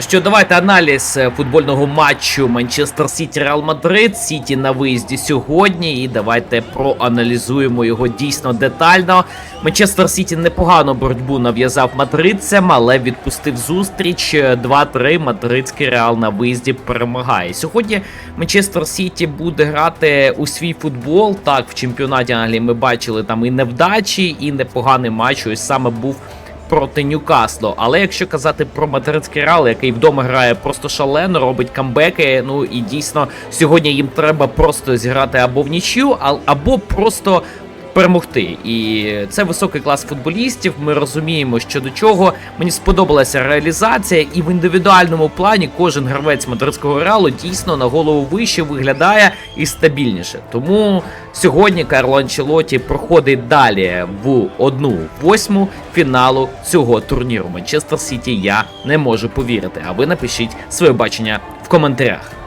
Ну що, давайте аналіз е, футбольного матчу Манчестер Сіті Реал Мадрид. Сіті на виїзді сьогодні. І давайте проаналізуємо його дійсно детально. Манчестер Сіті непогану боротьбу нав'язав мадридцям, але відпустив зустріч. Е, 2-3 мадридський реал на виїзді перемагає. Сьогодні Манчестер Сіті буде грати у свій футбол. Так, в чемпіонаті Англії ми бачили там і невдачі, і непоганий матч. Ось саме був проти Ньюкаслу. Але якщо казати про мадридський Реал, який вдома грає просто шалено, робить камбеки. Ну і дійсно сьогодні їм треба просто зіграти або в нічю, або просто. Перемогти, і це високий клас футболістів. Ми розуміємо, що до чого мені сподобалася реалізація, і в індивідуальному плані кожен гравець мадридського реалу дійсно на голову вище виглядає і стабільніше. Тому сьогодні Карло Анчелоті проходить далі в одну восьму фіналу цього турніру. Манчестер Сіті я не можу повірити. А ви напишіть своє бачення в коментарях.